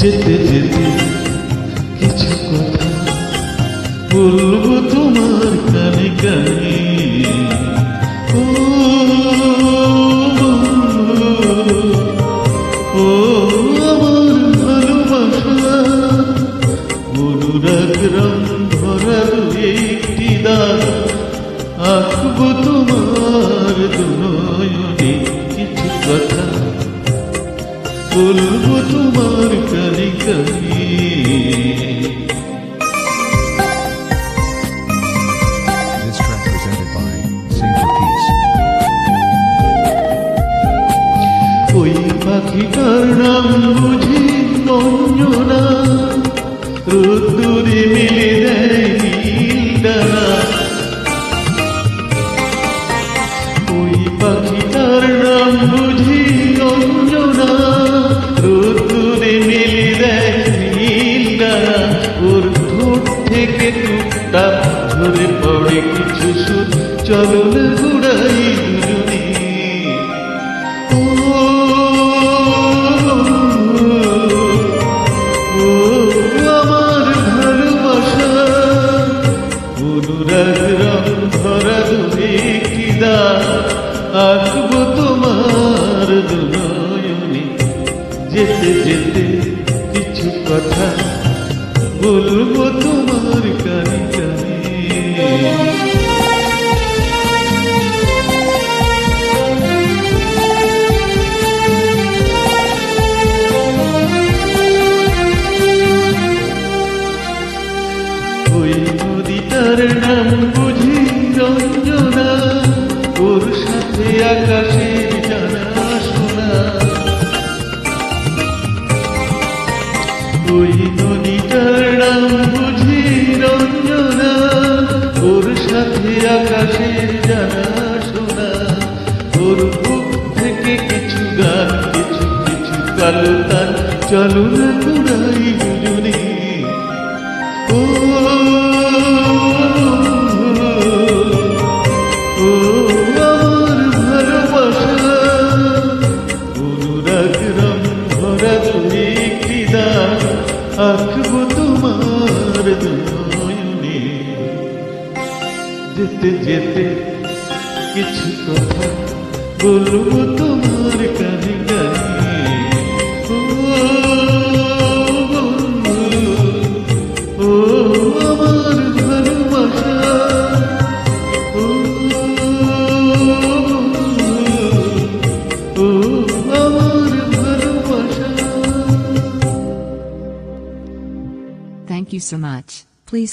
যেতে যেতে কিছু কথা বলব তোমার কানে কানে। ও রং ভরা একটি দাগ। আঁকবো তোমার পাখিটার নাম বুঝি মিলে দেয় ওই পাখিটার নাম বুঝি অঞ্জনা। রোদ্দুরে মিলে দেয় ওর থেকে টুকটা ঝরে পড়ে কিছু সুর। চলো না ঘুরাই যেতে যেতে কিছু কথা বলব তোমার কানে। কানে নদীটার নাম বুঝি রঞ্জনা, ওর সাথে আকাশের ওই নদীটার নাম বুঝি রঞ্জনা। ওর সাথে আকাশের জানা শোনা। ওর বুক থেকে কিছু গান, কিছু কিছু কালো তার চলো না ও যেতে যেতে কিছু কথা বলব তোমার কানে কানে ও বন্ধু ও আমার ভালোবাসা ও ও আমার ভালোবাসা Thank you so much. Please